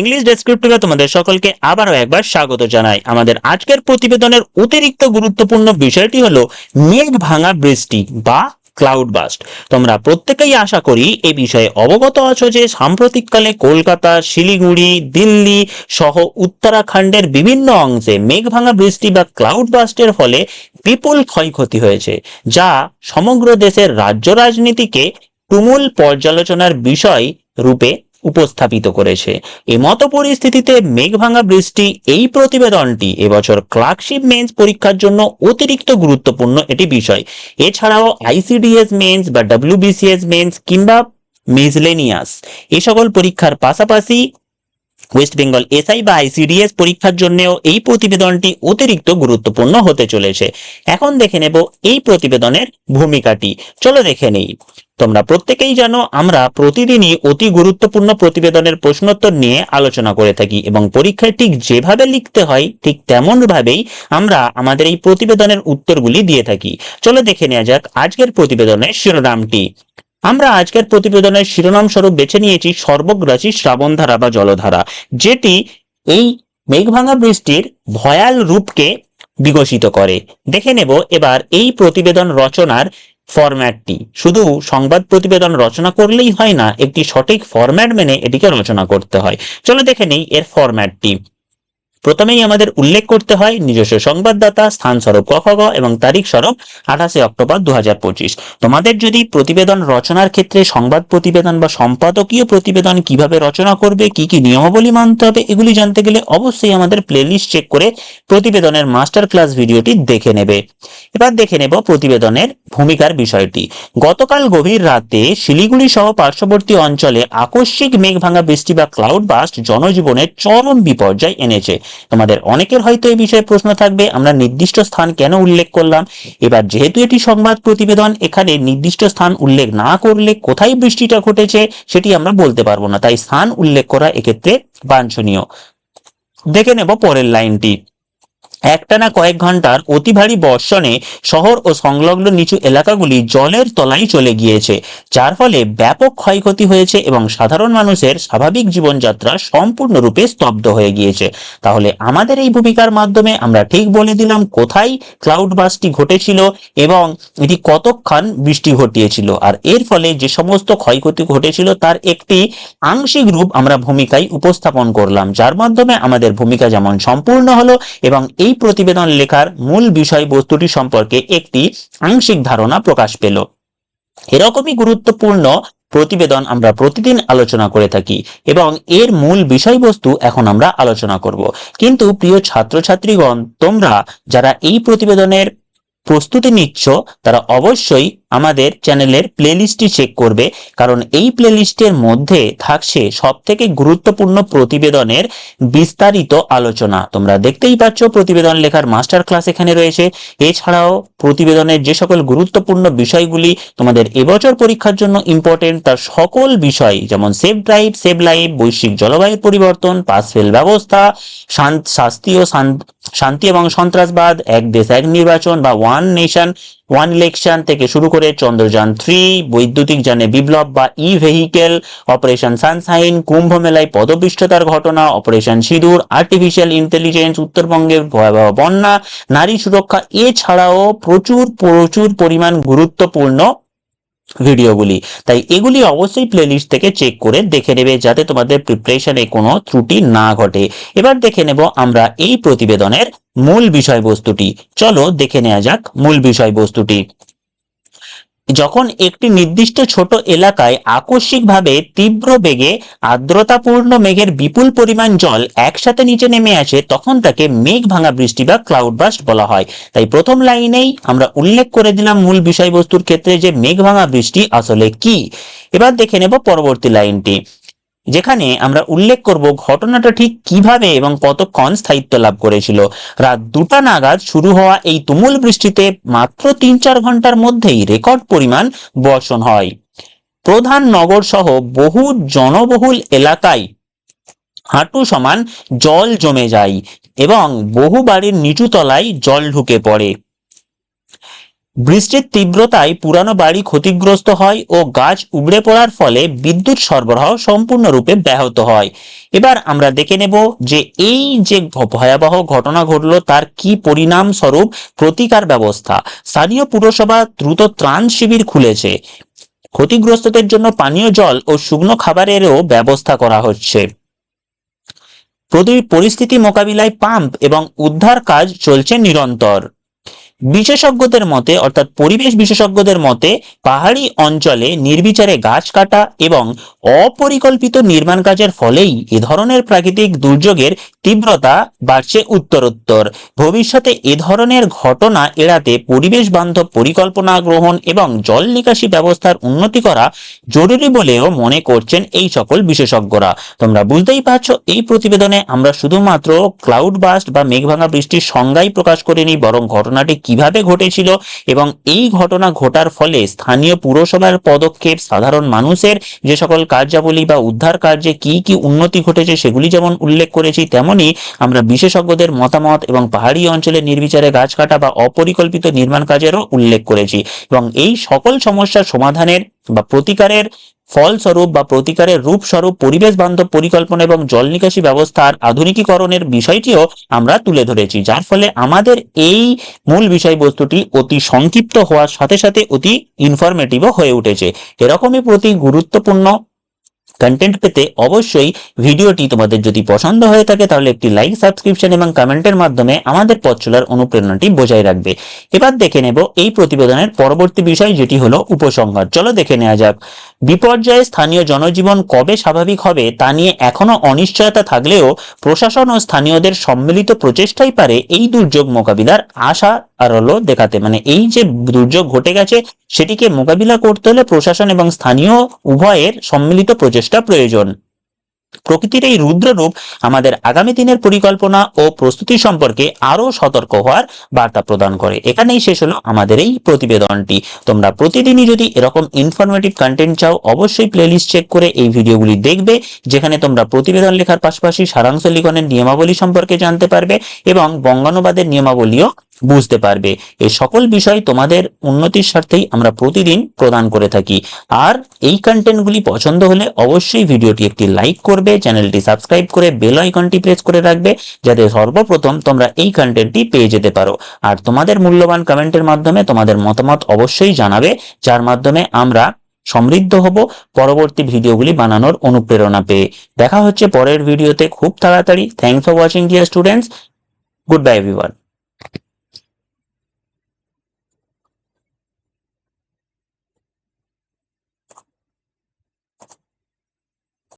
English ডেসক্রিপটিভে তোমাদের সকলকে আবারও একবার স্বাগত জানাই। আমাদের আজকের প্রতিবেদনের অতিরিক্ত গুরুত্বপূর্ণ বিষয়টি হলো মেঘ ভাঙা বৃষ্টি বা ক্লাউড বাস্ট তোমরা প্রত্যেকেই আশা করি এ বিষয়ে অবগত আছো যে সাম্প্রতিককালে কলকাতা, শিলিগুড়ি, দিল্লি সহ উত্তরাখণ্ডের বিভিন্ন অংশে মেঘ ভাঙা বৃষ্টি বা ক্লাউড বাস্টের ফলে বিপুল ক্ষয়ক্ষতি হয়েছে, যা সমগ্র দেশের রাজ্য রাজনীতিকে তুমুল পর্যালোচনার বিষয় রূপে উপস্থাপিত করেছে। এ মত পরিস্থিতিতে মেঘভাঙা বৃষ্টি এই প্রতিবেদনটি এবছর ক্লার্কশিপ মেন্স পরীক্ষার জন্য অতিরিক্ত গুরুত্বপূর্ণ এটি বিষয়। এছাড়াও আইসিডিএস মেন্স বা ডাব্লিউবিসিএস মেন্স কিংবা মিজলেনিয়াস এ সকল পরীক্ষার পাশাপাশি ওয়েস্ট বেঙ্গল এসআই বা আইসিডিএস পরীক্ষার জন্যও এই প্রতিবেদনটি অতিরিক্ত গুরুত্বপূর্ণ হতে চলেছে। এখন দেখে নেব এই প্রতিবেদনের ভূমিকাটি। চলো দেখে নেই। তোমরা প্রত্যেকেই জানো, আমরা প্রতিদিনই অতি গুরুত্বপূর্ণ প্রতিবেদনের প্রশ্নোত্তর নিয়ে আলোচনা করে থাকি এবং পরীক্ষায় ঠিক যেভাবে লিখতে হয়, ঠিক তেমন ভাবেই আমরা আমাদের এই প্রতিবেদনের উত্তরগুলি দিয়ে থাকি। চলো দেখে নেওয়া যাক আজকের প্রতিবেদনের শিরোনামটি। আমরা আজকের প্রতিবেদনের শিরোনাম স্বরূপ বেছে নিয়েছি সর্বগ্রাসী শ্রাবণধারা বা জলধারা, যেটি এই মেঘভাঙা বৃষ্টির ভয়াল রূপকে বিকশিত করে। দেখে নেব এবার এই প্রতিবেদন রচনার ফরম্যাটটি। শুধু সংবাদ প্রতিবেদন রচনা করলেই হয় না, একটি সঠিক ফরম্যাট মেনে এটিকে রচনা করতে হয়। চলো দেখে নেই এর ফরম্যাটটি। প্রথমেই আমাদের উল্লেখ করতে হয় নিজস্ব সংবাদদাতা স্থান স্বরূপ কখগ এবং তারিখ স্বরূপ আঠাশে অক্টোবর দু হাজার পঁচিশ। তোমাদের যদি প্রতিবেদন রচনার ক্ষেত্রে সংবাদ প্রতিবেদন বা সম্পাদকীয় প্রতিবেদন কীভাবে রচনা করবে, কি কি নিয়মাবলী মানতে হবে, এগুলি জানতে গেলে অবশ্যই আমাদের প্লেলিস্ট চেক করে প্রতিবেদনের মাস্টার ক্লাস ভিডিওটি দেখে নেবে। এবার দেখে নেব প্রতিবেদনের ভূমিকার বিষয়টি। গতকাল গভীর রাতে শিলিগুড়ি সহ পার্শ্ববর্তী অঞ্চলে আকস্মিক মেঘ ভাঙা বৃষ্টি বা ক্লাউড বাস্ট জনজীবনের চরম বিপর্যয় এনেছে। তোমাদের অনেকের হয়তো এই বিষয়ে প্রশ্ন থাকবে, আমরা নির্দিষ্ট স্থান কেন উল্লেখ করলাম? এবার যেহেতু এটি সংবাদ প্রতিবেদন, এখানে নির্দিষ্ট স্থান উল্লেখ না করলে কোথায় বৃষ্টিটা ঘটেছে সেটি আমরা বলতে পারব না। তাই স্থান উল্লেখ করা এক্ষেত্রে বাঞ্ছনীয়। দেখে নেব পরের লাইনটি। একটানা কয়েক ঘণ্টার অতি ভারী বর্ষণে শহর ও সংলগ্ন নিচু এলাকাগুলি জলের তলায় চলে গিয়েছে, যার ফলে ব্যাপক ক্ষয়ক্ষতি হয়েছে এবং সাধারণ মানুষের স্বাভাবিক জীবনযাত্রা সম্পূর্ণরূপে স্তব্ধ হয়ে গিয়েছে। তাহলে আমাদের এই ভূমিকার মাধ্যমে আমরা ঠিক বলে দিলাম কোথায় ক্লাউড বাসটি ঘটেছিল এবং এটি কতক্ষণ বৃষ্টি ঘটিয়েছিল। আর এর ফলে যে সমস্ত ক্ষয়ক্ষতি ঘটেছিল তার একটি আংশিক রূপ আমরা ভূমিকায় উপস্থাপন করলাম, যার মাধ্যমে আমাদের ভূমিকা যেমন সম্পূর্ণ হলো এবং এই প্রতিবেদন লেখার মূল বিষয়বস্তুটি সম্পর্কে একটি আংশিক ধারণা প্রকাশ পেল। এরকমই গুরুত্বপূর্ণ প্রতিবেদন আমরা প্রতিদিন আলোচনা করে থাকি এবং এর মূল বিষয়বস্তু এখন আমরা আলোচনা করব। কিন্তু প্রিয় ছাত্রছাত্রীগণ, তোমরা যারা এই প্রতিবেদনের প্রস্তুতি নিচ্ছ, তারা অবশ্যই আমাদের চ্যানেলের প্লেলিস্টটি চেক করবে, কারণ এই প্লেলিস্টের মধ্যে থাকছে সব থেকে গুরুত্বপূর্ণ প্রতিবেদনের বিস্তারিত আলোচনা। তোমরা দেখতেই পাচ্ছ, প্রতিবেদন লেখার মাস্টার ক্লাস এখানে রয়েছে। এছাড়াও প্রতিবেদনের যে সকল গুরুত্বপূর্ণ বিষয়গুলি তোমাদের এবছর পরীক্ষার জন্য ইম্পর্টেন্ট তার সকল বিষয় যেমন সেভ ড্রাইভ সেভ লাইভ বৈশ্বিক জলবায়ুর পরিবর্তন পাস ফেল ব্যবস্থা শাস্তি ও শান্ত- এবং সন্ত্রাসবাদ, এক দেশ, এক নির্বাচন বা ওয়ান নেশন ওয়ান ইলেকশন থেকে শুরু করে চন্দ্রযান থ্রি বৈদ্যুতিক যানে বিপ্লব বা E vehicle operation sunshine Kumbh মেলায় পদপৃষ্ঠতার ঘটনা অপারেশন সিঁদুর আর্টিফিশিয়াল ইন্টেলিজেন্স উত্তরবঙ্গের ভয়াবহ বন্যা, নারী সুরক্ষা, এছাড়াও প্রচুর প্রচুর পরিমাণ গুরুত্বপূর্ণ ভিডিওগুলি তাই এগুলি অবশ্যই প্লেলিস্ট থেকে চেক করে দেখে নেবে যাতে তোমাদের প্রিপারেশনে কোনো ত্রুটি না ঘটে। এবার দেখে নেব আমরা এই প্রতিবেদনের মূল বিষয়বস্তুটি। চলো দেখে নেওয়া যাক মূল বিষয়বস্তুটি। যখন একটি নির্দিষ্ট ছোট এলাকায় আকস্মিকভাবে তীব্র বেগে আর্দ্রতাপূর্ণ মেঘের বিপুল পরিমাণ জল একসাথে নিচে নেমে আসে, তখন তাকে মেঘ ভাঙা বৃষ্টি বা ক্লাউড বাস্ট বলা হয়। তাই প্রথম লাইনেই আমরা উল্লেখ করে দিলাম মূল বিষয়বস্তুর ক্ষেত্রে যে মেঘ ভাঙা বৃষ্টি আসলে কি। এবার দেখে নেব পরবর্তী লাইনটি। যেখানে আমরা উল্লেখ করব ঘটনাটা ঠিক কীভাবে এবং কতক্ষণ স্থায়িত্ব লাভ করেছিল। রাত দুটা নাগাদ শুরু হওয়া এই তুমুল বৃষ্টিতে মাত্র তিন চার ঘণ্টার মধ্যেই রেকর্ড পরিমাণ বর্ষণ হয়। প্রধান নগর সহ বহু জনবহুল এলাকায় হাঁটু সমান জল জমে যায় এবং বহু বাড়ির নিচু তলায় জল ঢুকে পড়ে। বৃষ্টির তীব্রতায় পুরানো বাড়ি ক্ষতিগ্রস্ত হয় ও গাছ উবড়ে পড়ার ফলে বিদ্যুৎ সরবরাহ সম্পূর্ণরূপে ব্যাহত হয়। এবার আমরা দেখে নেব যে এই যে ভয়াবহ ঘটনা ঘটলো তার কি পরিণাম স্বরূপ প্রতিকার ব্যবস্থা। স্থানীয় পুরসভা দ্রুত ত্রাণ শিবির খুলেছে। ক্ষতিগ্রস্তদের জন্য পানীয় জল ও শুকনো খাবারেরও ব্যবস্থা করা হচ্ছে। প্রতি- পরিস্থিতি মোকাবিলায় পাম্প এবং উদ্ধার কাজ চলছে নিরন্তর। বিশেষজ্ঞদের মতে, অর্থাৎ পরিবেশ বিশেষজ্ঞদের মতে, পাহাড়ি অঞ্চলে নির্বিচারে গাছ কাটা এবং অপরিকল্পিত নির্মাণ কাজের ফলেই এ ধরনের প্রাকৃতিক দুর্যোগের তীব্রতা বাড়ছে উত্তরোত্তর। ভবিষ্যতে এ ধরনের ঘটনা এড়াতে পরিবেশ বান্ধব পরিকল্পনা গ্রহণ এবং জল নিকাশি ব্যবস্থার উন্নতি করা জরুরি বলেও মনে করছেন এই সকল বিশেষজ্ঞরা। তোমরা বুঝতেই পারছ, এই প্রতিবেদনে আমরা শুধুমাত্র ক্লাউড বাস্ট বা মেঘভাঙা বৃষ্টির সংজ্ঞাই প্রকাশ করিনি, বরং ঘটনাটি কীভাবে ঘটেছিল এবং এই ঘটনা ঘটার ফলে স্থানীয় পুরসভার পদক্ষেপ সাধারণ মানুষের যে সকল কার্যাবলী বা উদ্ধার কার্যে কি কি উন্নতি ঘটেছে সেগুলি যেমন উল্লেখ করেছি, তেমনি আমরা বিশেষজ্ঞদের মতামত এবং পাহাড়ি অঞ্চলে নির্বিচারে গাছ কাটা বা অপরিকল্পিত নির্মাণ কাজেরও উল্লেখ করেছি এবং এই সকল সমস্যার সমাধানের বা প্রতিকারের ফলস্বরূপ বা প্রতিকারের রূপস্বরূপ পরিবেশ বান্ধব পরিকল্পনা এবং জল নিকাশি ব্যবস্থার আধুনিকীকরণের বিষয়টিও আমরা তুলে ধরেছি, যার ফলে আমাদের এই মূল বিষয়বস্তুটি অতি সংক্ষিপ্ত হওয়ার সাথে সাথে অতি ইনফরমেটিভও হয়ে উঠেছে। এরকমই প্রতি গুরুত্বপূর্ণ কন্টেন্ট পেতে অবশ্যই ভিডিওটি তোমাদের যদি পছন্দ হয়ে থাকে তাহলে একটি লাইক সাবস্ক্রিপশন এবং কমেন্টের মাধ্যমে আমাদের পথ চলার অনুপ্রেরণাটি বজায় রাখবে। এবার দেখে নেব এই প্রতিবেদনের পরবর্তী বিষয় যেটি হলো উপসংহার। চলো দেখে নেওয়া যাক। বিপর্যয়ে স্থানীয় জনজীবন কবে স্বাভাবিক হবে তা নিয়ে এখনও অনিশ্চয়তা থাকলেও প্রশাসন ও স্থানীয়দের সম্মিলিত প্রচেষ্টাই পারে এই দুর্যোগ মোকাবিলার আশা আর হলো দেখাতে। মানে এই যে দুর্যোগ ঘটে গেছে, সেটিকে মোকাবিলা করতে হলে প্রশাসন এবং স্থানীয় উভয়ের সম্মিলিত প্রচেষ্টা প্রয়োজন। প্রকৃতির এই রুদ্ররূপ আমাদের আগামী দিনের পরিকল্পনা ও প্রস্তুতি সম্পর্কে আরও সতর্ক হওয়ার বার্তা প্রদান করে। এখানেই শেষ হলো আমাদের এই প্রতিবেদনটি। তোমরা প্রতিদিনই যদি এরকম ইনফরমেটিভ কন্টেন্ট চাও, অবশ্যই প্লেলিস্ট চেক করে এই ভিডিওগুলি দেখবে, যেখানে তোমরা প্রতিবেদন লেখার পাশাপাশি সারাংশ লিখনের নিয়মাবলী সম্পর্কে জানতে পারবে এবং বঙ্গানুবাদের নিয়মাবলীও বুঝতে পারবে। এই সকল বিষয় তোমাদের উন্নতির স্বার্থেই আমরা প্রতিদিন প্রদান করে থাকি। আর এই কন্টেন্টগুলি পছন্দ হলে অবশ্যই ভিডিওটি একটি লাইক করবে, চ্যানেলটি সাবস্ক্রাইব করে বেল আইকনটি প্রেস করে রাখবে, যাতে সর্বপ্রথম তোমরা এই কন্টেন্টটি পেয়ে যেতে পারো। আর তোমাদের মূল্যবান কমেন্টের মাধ্যমে তোমাদের মতামত অবশ্যই জানাবে, যার মাধ্যমে আমরা সমৃদ্ধ হব পরবর্তী ভিডিওগুলি বানানোর অনুপ্রেরণা পেয়ে। দেখা হচ্ছে পরের ভিডিওতে খুব তাড়াতাড়ি। Thanks for watching dear students good bye everyone